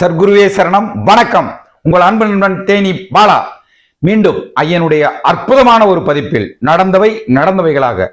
சர்க்குருவே சரணம். வணக்கம். உங்கள் அன்பு நண்பன் தேனி பாலா. மீண்டும் ஐயனுடைய அற்புதமான ஒரு பதிப்பில் நடந்தவை நடந்தவைகளாக.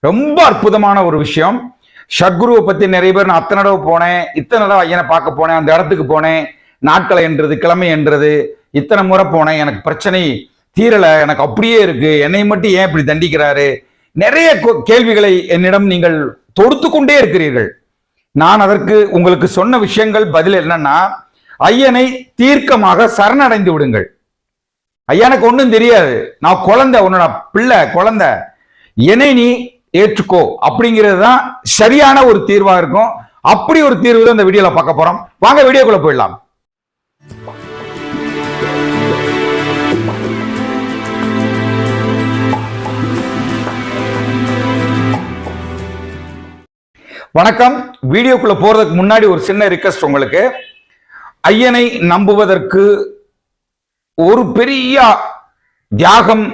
ரொம்ப அற்புதமான ஒரு விஷயம். சத்குருவை பத்தி நிறைய பேர் நான் அத்தனை தடவை போனேன். இத்தனை தடவை ஐயனை பார்க்க போனேன். அந்த இடத்துக்கு போனேன். நாட்களை என்றது கிழமை என்றது. இத்தனை முறை போனேன். எனக்கு பிரச்சனை தீரல. எனக்கு அப்படியே இருக்கு. என்னை மட்டும் ஏன் இப்படி தண்டிக்கிறாரு? நிறைய கேள்விகளை என்னிடம் நீங்கள் தொடுத்து கொண்டே இருக்கிறீர்கள். நான் அதற்கு உங்களுக்கு சொன்ன விஷயங்கள் பதில் என்னன்னா ஐயனை தீர்க்கமாக சரணடைந்து விடுங்கள். ஐயனுக்கு ஒன்றும் தெரியாது. நான் குழந்தை உன்னோட பிள்ளை குழந்தை. என்னை நீ ஏற்றுக்கோ. அப்படிங்கிறது தான் சரியான ஒரு தீர்வாக இருக்கும். அப்படி ஒரு தீர்வு தான் இந்த பார்க்க போகிறோம் வாங்க வீடியோக்குள்ளே போயிடலாம். வணக்கம். வீடியோக்குள்ள போறதுக்கு முன்னாடி ஒரு சின்ன ரிக்வஸ்ட் உங்களுக்கு. ஐயனை நம்புவதற்கு ஒரு பெரிய தியாகம்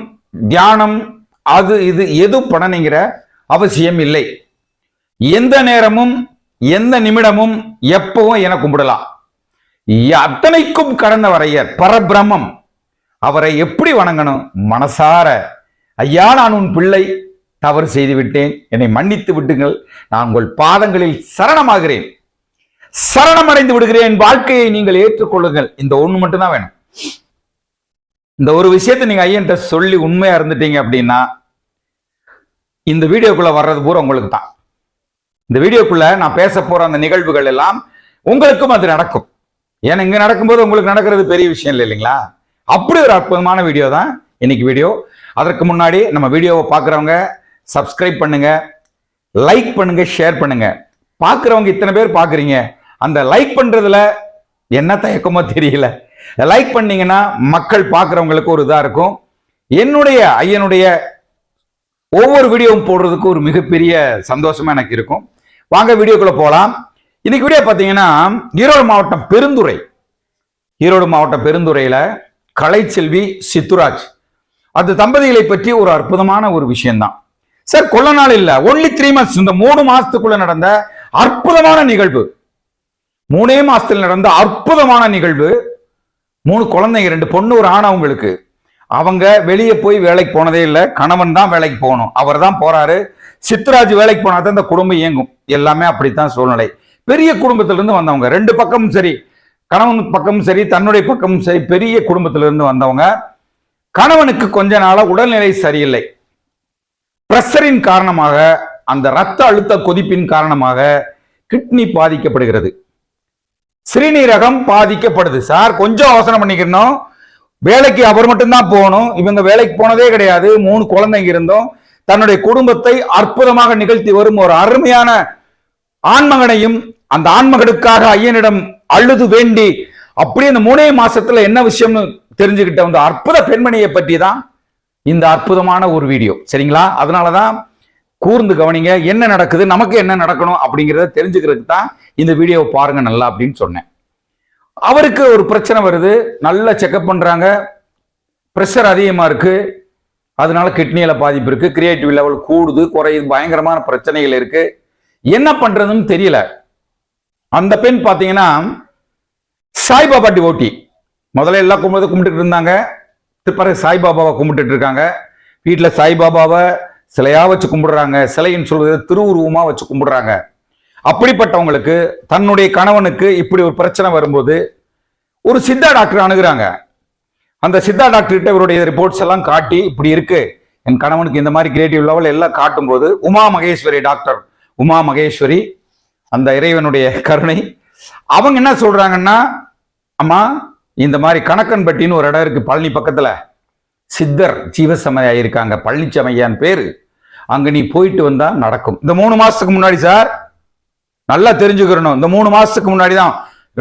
தியானம் அது இது எதுவும் பண்ணணுங்கிற அவசியம் இல்லை. எந்த நேரமும் எந்த நிமிடமும் எப்பவும் என கும்பிடலாம். அத்தனைக்கும் கடந்த வரையர் பரபிரமம் அவரை எப்படி வணங்கணும்? மனசார. ஐயா நான் உன் பிள்ளை. தவறு செய்து விட்டேன் என்னை மன்னித்து விட்டுங்கள் நான் உங்கள் பாதங்களில் சரணமாகிறேன். சரணமடைந்து விடுகிறேன். வாழ்க்கையை நீங்கள் ஏற்றுக்கொள்ளுங்கள். இந்த ஒண்ணு மட்டும்தான் வேணும். இந்த ஒரு விஷயத்தை நீங்க ஐயன்ட்ட சொல்லி உண்மையா இருந்துட்டீங்க அப்படின்னா இந்த வீடியோக்குள்ள வர்றது பூரா உங்களுக்கு தான். இந்த வீடியோக்குள்ள நான் பேச போற அந்த நிகழ்வுகள் எல்லாம் உங்களுக்கும் அது நடக்கும். ஏன்னா இங்க நடக்கும்போது உங்களுக்கு நடக்கிறது பெரிய விஷயம் இல்லை இல்லைங்களா? அப்படி ஒரு அற்புதமான வீடியோ தான் இன்னைக்கு வீடியோ. அதற்கு முன்னாடி நம்ம வீடியோவை பார்க்குறவங்க சப்ஸ்கிரைப் பண்ணுங்க. லைக் பண்ணுங்க ஷேர் பண்ணுங்க. பார்க்குறவங்க இத்தனை பேர் பார்க்குறீங்க. அந்த லைக் பண்ணுறதுல என்ன தயக்கமோ தெரியல. லைக் பண்ணீங்கன்னா மக்கள் பார்க்குறவங்களுக்கு ஒரு இதாக இருக்கும். என்னுடைய ஐயனுடைய ஒவ்வொரு வீடியோவும் போடுறதுக்கு ஒரு மிகப்பெரிய சந்தோஷமா எனக்கு இருக்கும். வாங்க வீடியோக்குள்ள போகலாம் இன்னைக்கு வீடியோ பார்த்தீங்கன்னா ஈரோடு மாவட்டம் பெருந்துறை. ஈரோடு மாவட்டம் பெருந்துறையில் கலைச்செல்வி சித்துராஜ். அது தம்பதிகளை பற்றி ஒரு அற்புதமான ஒரு விஷயம்தான். சார் கொள்ள நாள் இல்ல. ஒன்லி த்ரீ மந்த்ஸ் இந்த மூணு மாசத்துக்குள்ள நடந்த அற்புதமான நிகழ்வு. மூணே மாசத்துல நடந்த அற்புதமான நிகழ்வு. மூணு குழந்தைங்க ரெண்டு பொண்ணு ஒரு ஆண் அவங்களுக்கு. அவங்க வெளியே போய் வேலைக்கு போனதே இல்லை. கணவன் தான் வேலைக்கு போகணும். அவர் தான் போறாரு. சித்ராஜ் வேலைக்கு போனா தான் இந்த குடும்பம் இயங்கும். எல்லாமே அப்படித்தான் சூழ்நிலை. பெரிய குடும்பத்திலிருந்து வந்தவங்க. ரெண்டு பக்கமும் சரி. கணவன் பக்கமும் சரி தன்னுடைய பக்கமும் சரி. பெரிய குடும்பத்திலிருந்து வந்தவங்க. கணவனுக்கு கொஞ்ச நாளாக உடல்நிலை சரியில்லை. பிரஷரின் காரணமாக அந்த ரத்த அழுத்த கொதிப்பின் காரணமாக கிட்னி பாதிக்கப்படுகிறது. சிறுநீரகம் பாதிக்கப்படுது. சார் கொஞ்சம் அவசரம் பண்ணிக்கணும். வேலைக்கு அவர் மட்டும்தான் போகணும். இவங்க வேலைக்கு போனதே கிடையாது. மூணு குழந்தைங்க இருந்தோம். தன்னுடைய குடும்பத்தை அற்புதமாக நிகழ்த்தி வரும் ஒரு அருமையான ஆண்மகனையும் அந்த ஆண்மகனுக்காக ஐயனிடம் அழுது வேண்டி அப்படியே அந்த மூணே மாசத்துல என்ன விஷயம்னு தெரிஞ்சுக்கிட்ட அந்த அற்புத பெண்மணியை பற்றி தான் இந்த அற்புதமான ஒரு வீடியோ. சரிங்களா? அதனால தான் கூர்ந்து கவனிங்க. என்ன நடக்குது? நமக்கு என்ன நடக்கணும்? அப்படிங்கிறத தெரிஞ்சுக்கிறதுக்கு தான் இந்த வீடியோவை பாருங்க நல்லா அப்படின்னு சொன்னேன். அவருக்கு ஒரு பிரச்சனை வருது. நல்லா செக்அப் பண்ணுறாங்க ப்ரெஷர் அதிகமாக இருக்குது அதனால கிட்னியில் பாதிப்பு இருக்குது கிரியேட்டிவ் லெவல் கூடுது குறையுது. பயங்கரமான பிரச்சனைகள் இருக்குது என்ன பண்ணுறதுன்னு தெரியல. அந்த பெண் பார்த்தீங்கன்னா சாய்பாபாட்டி ஓட்டி முதல்ல எல்லா கும்பிட்டு கும்பிட்டுட்டு இருந்தாங்க. பிறகு சாய்பாபாவை கும்பிட்டுட்டு இருக்காங்க. வீட்டில் சாய்பாபாவை சிலையாக வச்சு கும்பிடுறாங்க. சிலைன்னு சொல்றது திருவுருவமாக வச்சு கும்பிடுறாங்க. அப்படிப்பட்டவங்களுக்கு தன்னுடைய கணவனுக்கு இப்படி ஒரு பிரச்சனை வரும்போது ஒரு சித்தா டாக்டர் அணுகிறாங்க. அந்த சித்தா டாக்டர்கிட்ட இவருடைய ரிப்போர்ட்ஸ் எல்லாம் காட்டி இப்படி இருக்கு. என் கணவனுக்கு இந்த மாதிரி கிரியேட்டிவ் லெவல் எல்லாம் காட்டும்போது உமா மகேஸ்வரி டாக்டர் உமா மகேஸ்வரி அந்த இறைவனுடைய கருணை அவங்க என்ன சொல்றாங்கன்னா அம்மா இந்த மாதிரி கணக்கன்பட்டின்னு ஒரு இடம் இருக்கு பழனி பக்கத்துல. சித்தர் ஜீவசமய இருக்காங்க பழனிச்சமையான் பேரு. அங்க நீ போயிட்டு வந்தா நடக்கும். இந்த மூணு மாசத்துக்கு முன்னாடி சார் நல்லா தெரிஞ்சுக்கிறணும். இந்த மூணு மாசத்துக்கு முன்னாடி தான்.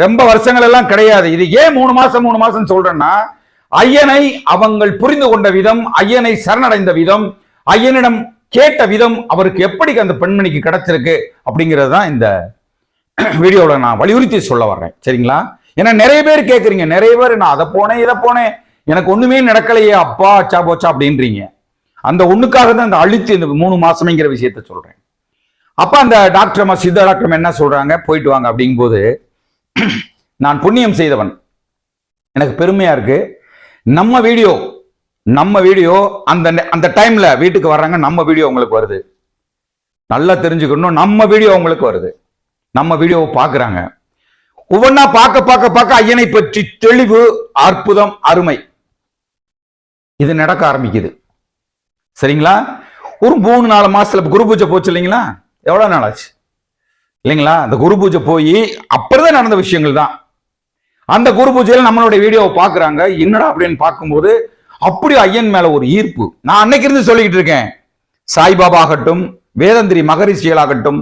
ரொம்ப வருஷங்கள் எல்லாம் கிடையாது. இது ஏன் மூணு மாசம் மூணு மாசம் சொல்றேன்னா ஐயனை அவங்கள் புரிந்து கொண்ட விதம் ஐயனை சரணடைந்த விதம் ஐயனிடம் கேட்ட விதம் அவருக்கு எப்படி அந்த பெண்மணிக்கு கிடைச்சிருக்கு அப்படிங்கிறது தான் இந்த வீடியோவில் நான் வலியுறுத்தி சொல்ல வர்றேன். சரிங்களா? ஏன்னா நிறைய பேர் கேட்குறீங்க நிறைய பேர் நான் அதை போனேன் இதை போனேன். எனக்கு ஒண்ணுமே நடக்கலையே அப்பா அச்சா போச்சா அப்படின்றீங்க. அந்த ஒண்ணுக்காக தான் இந்த அழித்து இந்த மூணு மாசமேங்கிற விஷயத்த சொல்றேன். அப்ப அந்த டாக்டர் அம்மா சித்த டாக்டர் என்ன சொல்றாங்க? போயிட்டு வாங்க அப்படிங்கும்போது நான் புண்ணியம் செய்தவன். எனக்கு பெருமையா இருக்கு. நம்ம வீடியோ நம்ம வீடியோ அந்த நெ- அந்த டைம்ல வீட்டுக்கு வர்றாங்க நம்ம வீடியோ உங்களுக்கு வருது. நல்லா தெரிஞ்சுக்கணும் நம்ம வீடியோ உங்களுக்கு வருது. நம்ம வீடியோவை பார்க்குறாங்க. ஒவ்வொன்றா பார்க்க பார்க்க பார்க்க ஐயனை பற்றி தெளிவு அற்புதம் அருமை. இது நடக்க ஆரம்பிக்குது. சரிங்களா? ஒரு மூணு நாலு மாசத்துல குரு பூஜை போச்சு இல்லைங்களா? எவ்வளவு நாள் ஆச்சு? இல்லைங்களா? அந்த குரு பூஜை போய் அப்புறம் நடந்த விஷயங்கள் தான். அந்த குரு பூஜையில நம்மளுடைய வீடியோவை பாக்குறாங்க என்னடா அப்படின்னு பார்க்கும்போது அப்படி ஐயன் மேல ஒரு ஈர்ப்பு. நான் அன்னைக்கு இருந்து சொல்லிக்கிட்டு இருக்கேன். சாய்பாபா ஆகட்டும் வேதந்திரி மகரிஷிகளாகட்டும்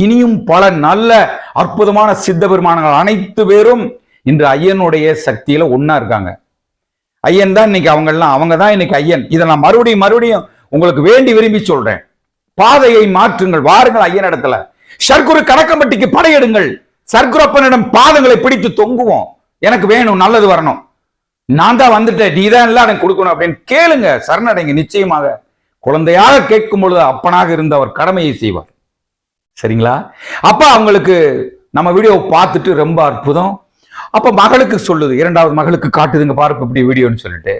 இனியும் பல நல்ல அற்புதமான சித்த பெருமானங்கள் அனைத்து பேரும் இன்று ஐயனுடைய சக்தியில ஒன்னா இருக்காங்க. ஐயன் தான் இன்னைக்கு அவங்க எல்லாம் அவங்க தான் இன்னைக்கு ஐயன். இதை நான் மறுபடியும் மறுபடியும் உங்களுக்கு வேண்டி விரும்பி சொல்றேன். பாதையை மாற்றுங்கள் வாருங்கள் ஐயன் இடத்துல. சர்க்குரு கணக்கம்பட்டிக்கு படையெடுங்கள். சர்க்குரப்பனிடம் பாதங்களை பிடித்து தொங்குவோம். எனக்கு வேணும் நல்லது வரணும். நான் தான் வந்துட்டேன் நீ தான் எல்லாம் எனக்கு கொடுக்கணும் அப்படின்னு கேளுங்க சரணடைங்க. நிச்சயமாக குழந்தையாக கேட்கும் பொழுது அப்பனாக இருந்த அவர் கடமையை செய்வார். சரிங்களா? அப்போ அவங்களுக்கு நம்ம வீடியோ பார்த்துட்டு ரொம்ப அற்புதம். அப்போ மகளுக்கு சொல்லுது இரண்டாவது மகளுக்கு காட்டுதுங்க பாரு இப்படி வீடியோன்னு சொல்லிட்டு.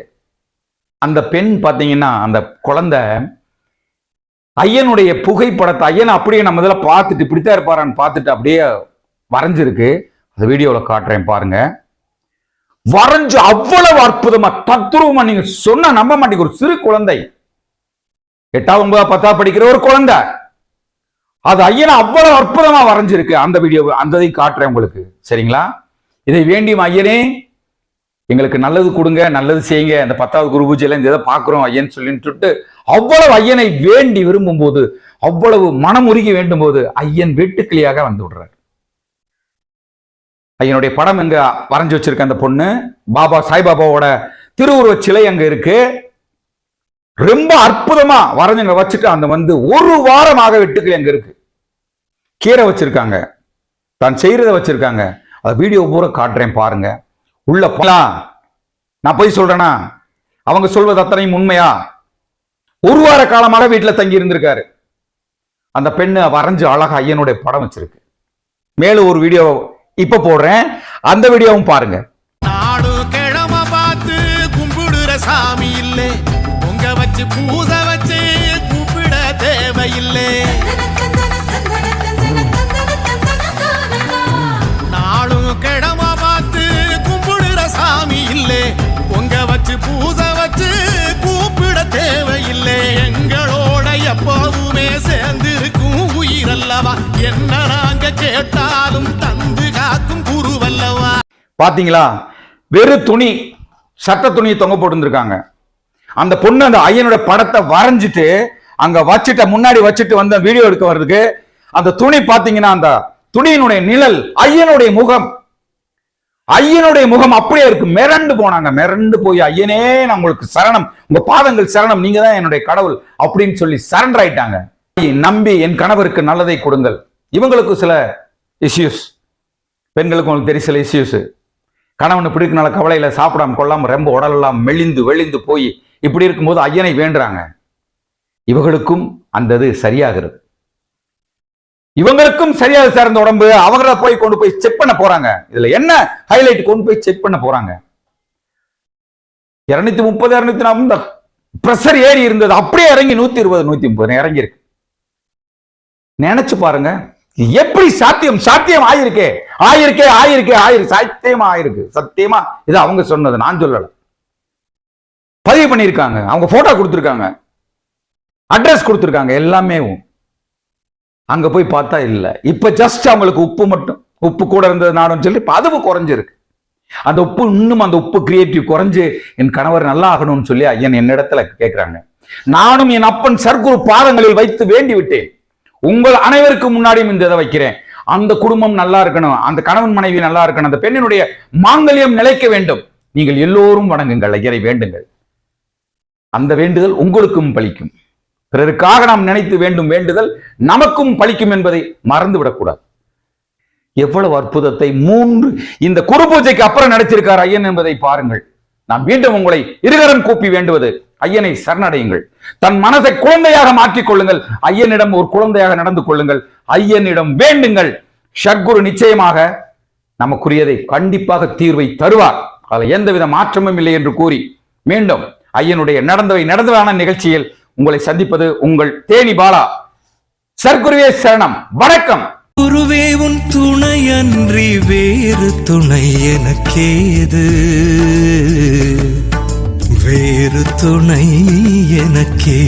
அந்த பெண் பார்த்தீங்கன்னா அந்த குழந்தை ஐயனுடைய புகைப்படத்தை ஐயன் அப்படியே நம்ம இதில் பார்த்துட்டு இப்படித்தான் இருப்பாரான்னு பார்த்துட்டு அப்படியே வரைஞ்சிருக்கு. அந்த வீடியோவில் காட்டுறேன் பாருங்க. வரைஞ்சு அவ்வளவு அற்புதமா தத்ரூபமா நீங்க சொன்னா நம்ப மாட்டீங்க. ஒரு சிறு குழந்தை. எட்டாவது ஒன்பதா பத்தா படிக்கிற ஒரு குழந்தை. அது ஐயனை அவ்வளவு அற்புதமா வரைஞ்சிருக்கு. அந்த வீடியோ அந்த இதை காட்டுறேன் உங்களுக்கு. சரிங்களா? இதை வேண்டியும் ஐயனே எங்களுக்கு நல்லது கொடுங்க நல்லது செய்யுங்க. இந்த பத்தாவது குரு பூஜையில இந்த இதை பார்க்குறோம் ஐயன் சொல்லிட்டு அவ்வளவு ஐயனை வேண்டி விரும்பும் போது அவ்வளவு மனமுருகி வேண்டும் போது ஐயன் வெட்டுக்கிளியாக வந்து விடுறார். ஐயனுடைய படம் எங்க வரைஞ்சு வச்சிருக்க அந்த பொண்ணு? பாபா சாய்பாபாவோட திருவுருவச் சிலை அங்க இருக்கு. ரொம்ப அற்புதமா வரைஞ்சங்க வச்சுட்டு அந்த வந்து ஒரு வாரமாக வெட்டுக்கள் எங்க இருக்கு? கீரை வச்சிருக்காங்க. தான் செய்யறத வச்சிருக்காங்க. அந்த வீடியோ பூரா காட்டுறேன் பாருங்க. உள்ள போலாம் நான் போய் சொல்றேனா அவங்க சொல்வது அத்தனையும் உண்மையா? ஒரு வார காலமாக வீட்டில் தங்கி இருந்திருக்காரு. அந்த பெண்ணு வரைஞ்சு அழகா ஐயனுடைய படம் வச்சிருக்கு. மேலும் ஒரு வீடியோ இப்ப போடுறேன். அந்த வீடியோவும் பாருங்க. வச்சு பூச வச்சு கூப்பிட தேவையில்லை. நாளும் கிழம பார்த்து கும்பிடுற சாமி இல்லை. பொங்க வச்சு பூச வச்சு கூப்பிட தேவையில்லை. எங்களோட எப்போதுமே சேர்ந்திருக்கும் உயிரல்லவா? என்ன நாங்க கேட்டாலும் தந்து காக்கும் குருவல்லவா? பாத்தீங்களா? வெறு துணி சட்ட துணியை தொங்க போட்டுருந்துருக்காங்க. அந்த பொண்ணு அந்த ஐயனோட படத்தை வரைஞ்சிட்டு அங்க வச்சுட்ட முன்னாடி வச்சுட்டு வந்த வீடியோ எடுக்க வர்றதுக்கு அந்த துணி பாத்தீங்கன்னா அந்த துணியினுடைய நிழல் ஐயனுடைய முகம். ஐயனுடைய முகம் அப்படியே இருக்கு. மிரண்டு போனாங்க. மிரண்டு போய் ஐயனே நான் உங்களுக்கு சரணம். உங்க பாதங்கள் சரணம். நீங்க தான் என்னுடைய கடவுள். அப்படின்னு சொல்லி சரண்டர் ஆயிட்டாங்க. நம்பி என் கணவருக்கு நல்லதை கொடுங்கள். இவங்களுக்கு சில இஷ்யூஸ் பெண்களுக்கு உங்களுக்கு தெரியும் சில இஷ்யூஸ் கணவனை பிடிக்கனால கவலையில சாப்பிடாம கொள்ளாம ரொம்ப உடலெல்லாம் மெலிந்து வெளிந்து போய் இப்படி இருக்கும்போது ஐயனை வேண்டுறாங்க. இவர்களுக்கும் அந்த இது சரியாகிறது. இவங்களுக்கும் சரியாக சேர்ந்த உடம்பு அவங்கள போய் கொண்டு போய் செக் பண்ண போறாங்க. இதுல என்ன ஹைலைட் கொண்டு போய் செக் பண்ண போறாங்க? இருநூத்தி முப்பது இருநூத்தி நாற்பது ப்ரெஷர் ஏறி இருந்தது. அப்படியே இறங்கி நூத்தி இருபது நூத்தி முப்பது இறங்கி இருக்கு நினைச்சு பாருங்க. எப்படி சாத்தியம் சாத்தியம் ஆயிருக்கே ஆயிருக்கே ஆயிருக்கே ஆயிருக்கு சாத்தியமா ஆயிருக்கு. சத்தியமா இது அவங்க சொன்னது. நான் சொல்லலை. பதிவு பண்ணியிருக்காங்க. அவங்க போட்டோ கொடுத்துருக்காங்க. அட்ரஸ் கொடுத்துருக்காங்க. எல்லாமே அங்க போய் பார்த்தா இல்லை. இப்ப ஜஸ்ட் அவங்களுக்கு உப்பு மட்டும் உப்பு கூட இருந்தது நானும் சொல்லி இப்ப அதுவும் குறைஞ்சிருக்கு. அந்த உப்பு இன்னும் அந்த உப்பு கிரியேட்டிவ் குறைஞ்சு என் கணவர் நல்லா ஆகணும்னு சொல்லி ஐயன் என்னிடத்துல கேட்கிறாங்க நானும் என் அப்பன் சர்க்குரு பாதங்களில் வைத்து வேண்டி விட்டேன். உங்கள் அனைவருக்கும் முன்னாடியும் இந்த இதை வைக்கிறேன். அந்த குடும்பம் நல்லா இருக்கணும். அந்த கணவன் மனைவி நல்லா இருக்கணும். அந்த பெண்ணினுடைய மாங்கல்யம் நிலைக்க வேண்டும். நீங்கள் எல்லோரும் வணங்குங்கள். ஐயரை வேண்டுங்கள். அந்த வேண்டுதல் உங்களுக்கும் பலிக்கும். பிறருக்காக நாம் நினைத்து வேண்டும் வேண்டுதல் நமக்கும் பலிக்கும் என்பதை மறந்துவிடக்கூடாது. எவ்வளவு அற்புதத்தை மூன்று இந்த குரு பூஜைக்கு அப்புறம் நடத்திருக்கார் ஐயன் என்பதை பாருங்கள். நான் மீண்டும் உங்களை இருகரம் கூப்பி வேண்டுவது ஐயனை சரணடையுங்கள். தன் மனதை குழந்தையாக மாற்றிக் கொள்ளுங்கள். ஐயனிடம் ஒரு குழந்தையாக நடந்து கொள்ளுங்கள். ஐயனிடம் வேண்டுங்கள். ஷர்குரு நிச்சயமாக நமக்குரியதை கண்டிப்பாக தீர்வை தருவார். அதில் எந்தவித மாற்றமும் இல்லை என்று கூறி மீண்டும் ஐயனுடைய நடந்தவை நடந்தவான நிகழ்ச்சியில் உங்களை சந்திப்பது உங்கள் தேனி பாலா. சர்க்குருவே சரணம். வணக்கம். குருவே உன் துணை அன்றி வேறு துணை எனக்கேது? வேறு துணை எனக்கேது?